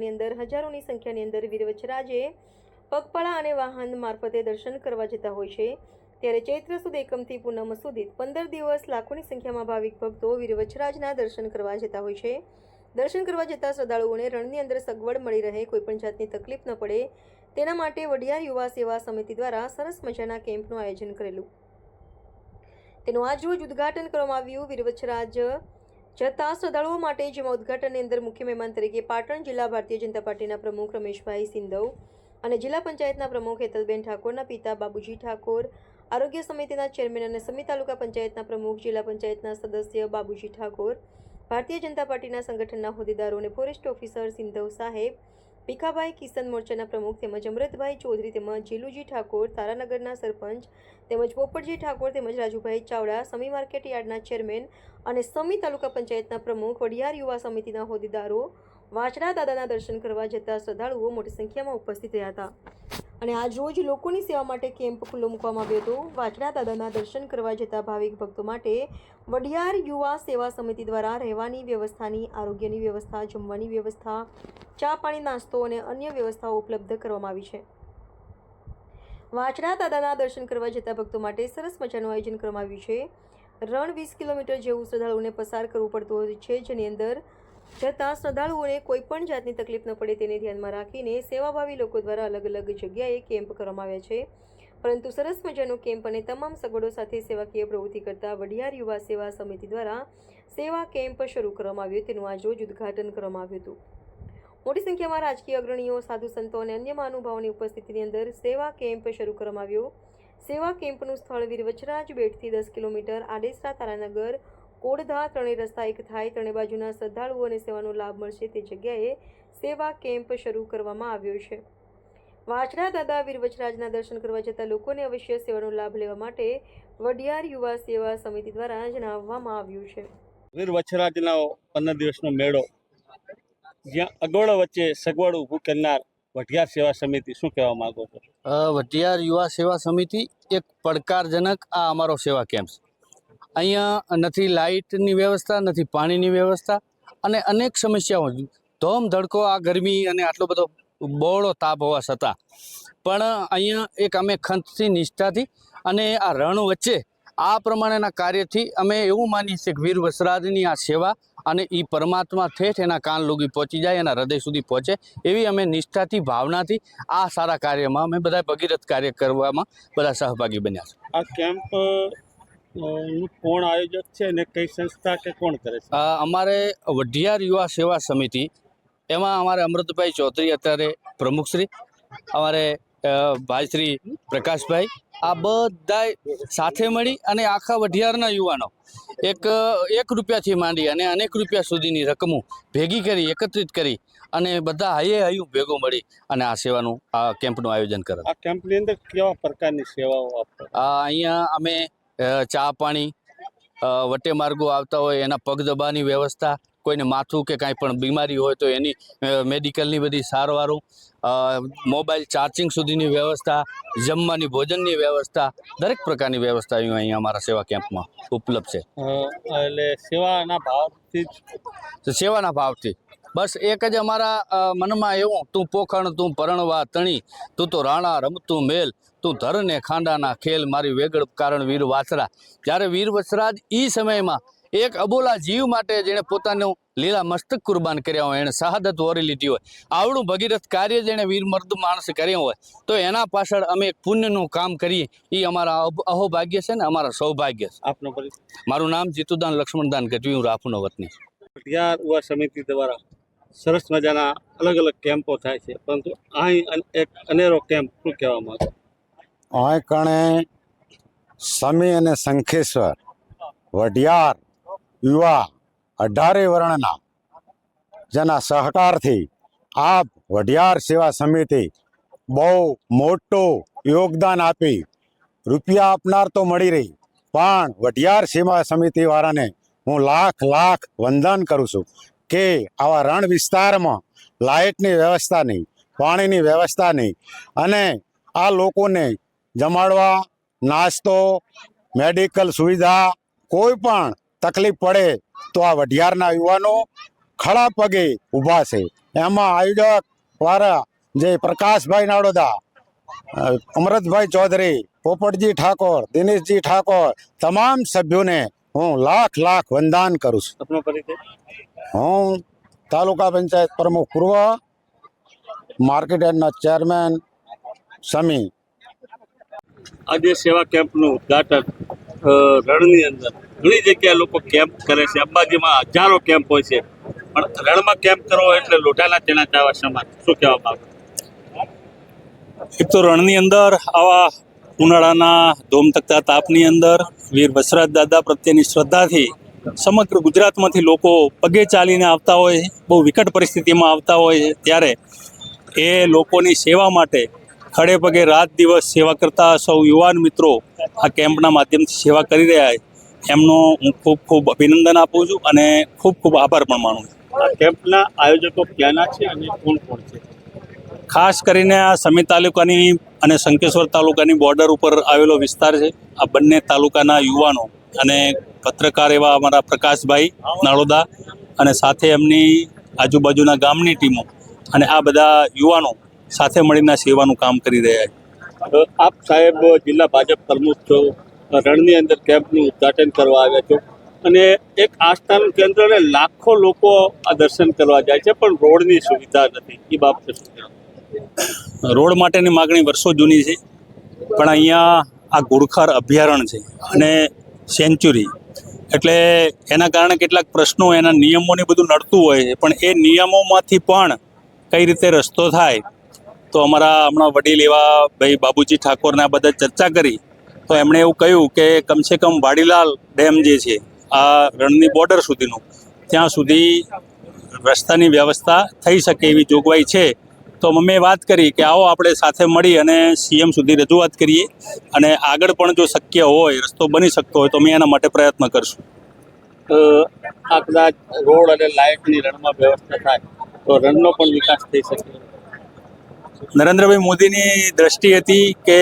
ની અંદર, હજારોની સંખ્યાની અંદર વીરવચરાજે પગપાળા અને વાહન મારફતે દર્શન કરવા જતા હોય છે. ત્યારે ચૈત્ર સુદ એકમથી પૂનમ સુધી પંદર દિવસ લાખોની સંખ્યામાં ભાવિક ભક્તો વીરવચરાજના દર્શન કરવા જતા હોય છે. દર્શન કરવા જતા શ્રદ્ધાળુઓને રણની અંદર સગવડ મળી રહે કોઈપણ જાતની તકલીફ ન પડે. તેના માટે વડિયાર યુવા સેવા સમિતિ દ્વારા સરસ મજાના કેમ્પનું આયોજન કરેલું. તેનું આજરોજ ઉદ્ઘાટન કરવામાં આવ્યું. વીરવચરાજ જતા શ્રદ્ધાળુઓ માટે જેમાં ઉદ્ઘાટનની અંદર મુખ્ય મહેમાન તરીકે પાટણ જિલ્લા ભારતીય જનતા પાર્ટીના પ્રમુખ રમેશભાઈ સિંધવ અને જિલ્લા પંચાયતના પ્રમુખ હેતલબેન ઠાકોરના પિતા બાબુજી ઠાકોર, આરોગ્ય સમિતિના ચેરમેન અને સમી તાલુકા પંચાયતના પ્રમુખ જિલ્લા પંચાયતના સદસ્ય બાબુજી ઠાકોર, ભારતીય જનતા પાર્ટીના સંગઠનના હોદ્દેદારો અને ફોરેસ્ટ ઓફિસર સિંધવ સાહેબ ભીખાભાઈ કિશન મોરચાના પ્રમુખ તેમજ અમૃતભાઈ ચૌધરી તેમજ જીલુજી ઠાકોર, તારાનગરના સરપંચ તેમજ પોપટજી ઠાકોર તેમજ રાજુભાઈ ચાવડા, સમી માર્કેટ યાર્ડના ચેરમેન અને સમી તાલુકા પંચાયતના પ્રમુખ, વડિયાર યુવા સમિતિના હોદ્દેદારો વાંચડા દાદાના દર્શન કરવા જતા શ્રદ્ધાળુઓ મોટી સંખ્યામાં ઉપસ્થિત રહ્યા હતા. અને આજ રોજ લોકોની સેવા માટે કેમ્પ ખુલ્લો મૂકવામાં આવ્યો હતો. વાછડા દાદાના દર્શન કરવા જતા ભાવિક ભક્તો માટે વડિયાર યુવા સેવા સમિતિ દ્વારા રહેવાની વ્યવસ્થાની, આરોગ્યની વ્યવસ્થા, જમવાની વ્યવસ્થા, ચા પાણી, નાસ્તો અને અન્ય વ્યવસ્થાઓ ઉપલબ્ધ કરવામાં આવી છે. વાછડા દાદાના દર્શન કરવા જતા ભક્તો માટે સરસ મજાનું આયોજન કરવામાં આવ્યું છે. રણ વીસ કિલોમીટર જેવું શ્રદ્ધાળુઓને પસાર કરવું પડતું હોય છે, જેની અંદર જતાં શ્રદ્ધાળુઓને કોઈ પણ જાતની તકલીફ ન પડે તેને ધ્યાનમાં રાખીને સેવાભાવી લોકો દ્વારા અલગ અલગ જગ્યાએ કેમ્પ કરવામાં આવ્યા છે. પરંતુ સરસ મજાનો કેમ્પ અને તમામ સગવડો સાથે સેવાકીય પ્રવૃત્તિ કરતા વઢિયાર યુવા સેવા સમિતિ દ્વારા સેવા કેમ્પ શરૂ કરવામાં આવ્યો. તેનું આજરોજ ઉદ્ઘાટન કરવામાં આવ્યું હતું. મોટી સંખ્યામાં રાજકીય અગ્રણીઓ, સાધુ સંતો અને અન્ય મહાનુભાવોની ઉપસ્થિતિની અંદર સેવા કેમ્પ શરૂ કરવામાં આવ્યો. સેવા કેમ્પનું સ્થળ વીરવચરાજ બેટથી દસ કિલોમીટર આડેસરા તારાનગર કોડધા ત્રણેય રસ્તા એક થાય ત્રણેય બાજુના શ્રદ્ધાળુઓને સેવાનો લાભ મળશે તે જગ્યાએ સેવા કેમ્પ શરૂ કરવામાં આવ્યો છે. વાછડા દાદા વીરવચરાજના દર્શન કરવા જતા લોકોને અવશ્ય સેવાનો લાભ લેવા માટે વડિયાર યુવા સેવા સમિતિ દ્વારા જણાવવામાં આવ્યું છે. વીર વછરાજનો પંદર દિવસનો મેળો જ્યાં અગવડો વચ્ચે સગવડ ઊભું કરનાર વઢિયાર સેવા સમિતિ શું કહેવા માંગો છો? વઢિયાર યુવા સેવા સમિતિ એક પડકારજનક આ અમારો સેવા કેમ્પ છે. અહીંયા નથી લાઇટની વ્યવસ્થા, નથી પાણીની વ્યવસ્થા અને અનેક સમસ્યાઓ ધોમ ધડકો આ ગરમી અને આટલો બધો બહોળો તાપ હોવા છતાં. પણ અહીંયા એક અમે ખંતથી નિષ્ઠાથી અને આ રણ વચ્ચે આ પ્રમાણેના કાર્યથી અમે એવું માનીએ છીએ કે વીર વસરાજની આ સેવા અને એ પરમાત્મા ઠેઠ એના કાન લોગી પહોંચી જાય, એના હૃદય સુધી પહોંચે એવી અમે નિષ્ઠાથી, ભાવનાથી આ સારા કાર્યમાં અમે બધા ભગીરથ કાર્ય કરવામાં બધા સહભાગી બન્યા છે આ કેમ્પ કોણ આયોજક છે અને કઈ સંસ્થા કે કોણ કરે છે? અમારે વઢિયાર યુવા સેવા સમિતિ એમાં અમારે અમૃતભાઈ ચૌધરી અત્યારે પ્રમુખશ્રી અમારે ભાઈશ્રી પ્રકાશભાઈ આ બધાય સાથે મળી અને આખા વઢિયારના યુવાનો એક એક રૂપિયાથી માંડી અને અનેક રૂપિયા સુધીની રકમો ભેગી કરી એકત્રિત કરી અને બધા હૈયે હૈયું ભેગો મળી અને આ સેવાનું આ કેમ્પનું આયોજન કરે આ કેમ્પની અંદર કેવા પ્રકારની સેવાઓ આપો? આ અહીંયા અમે ચા પાણી વટે માર્ગો આવતા હોય એના પગ દબાની વ્યવસ્થા કોઈને માથું કે કાંઈ પણ બીમારી હોય તો એની મેડિકલની બધી સારવારો મોબાઈલ ચાર્જિંગ સુધીની વ્યવસ્થા જમવાની ભોજનની વ્યવસ્થા દરેક પ્રકારની વ્યવસ્થા અહીં અહીંયા અમારા સેવા કેમ્પમાં ઉપલબ્ધ છે. એટલે સેવાના ભાવથી સેવાના ભાવથી. બસ એક જ અમારા મનમાં એવું તું પોખણ તું પરણવા તણી તું તો રાણા રમતું મેલ તું ધરને ખાંડાના ખેલ મારી વેગળ કારણ વીર વાસરા જ્યારે વીર વસરાજ એ સમયમાં એક અબોલા જીવ માટે જેણે પોતાનું લીલા મસ્તક કુરબાન કર્યા હોય એણે શહાદત વોરી લીધી હોય આવડું ભગીરથ કાર્ય જેણે વીર મર્દ માણસ કર્યું હોય તો એના પાછળ અમે એક પુણ્યનું કામ કરીએ. એ અમારા અહોભાગ્ય છે ને અમારા સૌભાગ્ય છે. આપનો મારું નામ જીતુદાન લક્ષ્મણદાન ગઢવી હું રાફુનો વતની. સમિતિ દ્વારા. સરસ મજાના અલગ અલગ કેમ્પો થાય છે. પરંતુ અહીં એક અનેરો કેમ્પ શું કહેવામાં આવે અહીં કણે સમી અને શંખેશ્વર, વઢિયાર, યુવા, અઢારે વર્ણના, જેના સહકારથી આ વઢિયાર સેવા સમિતિ બહુ મોટું યોગદાન આપી, રૂપિયા આપનાર તો મળી રહી, પણ વઢિયાર સેવા સમિતિ વાળાને હું લાખ લાખ વંદન કરું છું. કે આવા રણ વિસ્તારમાં લાઇટની વ્યવસ્થા નહીં, પાણીની વ્યવસ્થા નહીં. અને આ લોકોને જમાડવા, નાસ્તો, મેડિકલ સુવિધા, કોઈ પણ તકલીફ પડે તો આ વઢિયારના યુવાનો ખડા પગે ઊભા છે. એમાં આયોજક વાળા જે પ્રકાશભાઈ નાડોદા અમરતભાઈ ચૌધરી, પોપટજી ઠાકોર, દિનેશજી ઠાકોર, તમામ સભ્યોને હું લાખ લાખ વંદન કરું છું. આપનો પરિચય હું તાલુકા પંચાયત પ્રમુખ પૂર્વ માર્કેટ યાર્ડના ચેરમેન સમી આજે સેવા કેમ્પનું ઉદ્ઘાટન રણની અંદર. ઘણી જગ્યાએ લોકો કેમ્પ કરે છે. અંબાજીમાં હજારો કેમ્પ હોય છે. પણ રણમાં કેમ્પ કરવો એટલે લોઢાના તેના ચાવા સમાન શું કહેવા આવે એક તો રણની અંદર આવા ઉનાળાના ધોમતકતા તાપની અંદર વીર વસરાજ દાદા પ્રત્યેની શ્રદ્ધાથી સમગ્ર ગુજરાતમાંથી લોકો પગે ચાલીને આવતા હોય, બહુ વિકટ પરિસ્થિતિમાં આવતા હોય ત્યારે એ લોકોની સેવા માટે ખડે પગે રાત દિવસ સેવા કરતા સૌ યુવાન મિત્રો આ કેમ્પના માધ્યમથી સેવા કરી રહ્યા છે. એમનો હું ખૂબ ખૂબ અભિનંદન આપું છું અને ખૂબ ખૂબ આભાર પણ માનું છું. કેમ્પના આયોજકો ક્યાંના છે અને કોણ કોણ છે? ખાસ કરીને આ સમી તાલુકાની અને શંકેશ્વર તાલુકાની બોર્ડર ઉપર આવેલો વિસ્તાર છે. આ બંને તાલુકાના યુવાનો અને પત્રકાર એવા અમારા પ્રકાશભાઈ નાળોદા અને સાથે એમની આજુબાજુના ગામની ટીમો અને આ બધા યુવાનો સાથે મળીને સેવાનું કામ કરી રહ્યા છે. આપ સાહેબ જિલ્લા ભાજપ પ્રમુખ છો. રણની અંદર કેમ્પનું ઉદ્ઘાટન કરવા આવ્યા છો. અને એક આસ્થાનું કેન્દ્ર અને લાખો લોકો આ દર્શન કરવા જાય છે, પણ રોડની સુવિધા નથી. એ બાબતે શું રોડ માટેની માગણી વર્ષો જૂની છે. પણ અહીંયા આ ઘુડખર અભયારણ્ય છે અને સેન્ચુરી. એટલે એના કારણે કેટલાક પ્રશ્નો, એના નિયમોને બધું નડતું હોય છે. પણ એ નિયમોમાંથી પણ કઈ રીતે રસ્તો થાય, તો અમારા હમણાં વડીલ એવા ભાઈ બાબુજી ઠાકોરને બધા ચર્ચા કરી. તો એમણે એવું કહ્યું કે કમસે કમ વાડીલાલ ડેમ જે છે, આ રણની બોર્ડર સુધીનું, ત્યાં સુધી રસ્તાની વ્યવસ્થા થઈ શકે એવી જોગવાઈ છે. તો મમ્મીએ વાત કરી કે આવો આપણે સાથે મળી અને સીએમ સુધી રજૂઆત કરીએ. અને આગળ પણ જો શક્ય હોય રસ્તો બની શકતો હોય તો અમે એના માટે પ્રયત્ન કરશું. આ કદાચ રોડ અને લાઇટની રણમાં વ્યવસ્થા થાય તો રણનો પણ વિકાસ થઈ શકે. નરેન્દ્રભાઈ મોદીની દ્રષ્ટિ હતી કે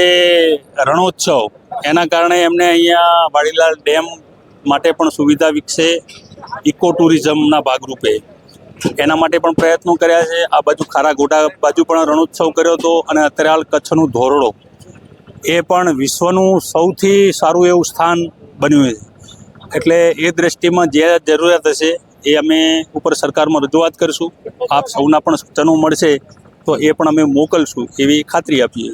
રણોત્સવ એના કારણે એમને અહીંયા વાડીલાલ ડેમ માટે પણ સુવિધા વિકસે ઇકો ટુરિઝમના ભાગરૂપે. એના માટે પણ પ્રયત્નો કર્યા છે. આ બાજુ ખારા ગોટા બાજુ પણ રણોત્સવ કર્યો હતો અને અત્યારે હાલ કચ્છનું ધોરડો. એ પણ વિશ્વનું સૌથી સારું એવું સ્થાન બન્યું છે. એટલે એ દ્રષ્ટિમાં જે જરૂરિયાત હશે એ અમે ઉપર સરકારમાં રજૂઆત કરીશું. આપ સૌના પણ સૂચનો મળશે તો એ પણ અમે મોકલશું એવી ખાતરી આપીએ.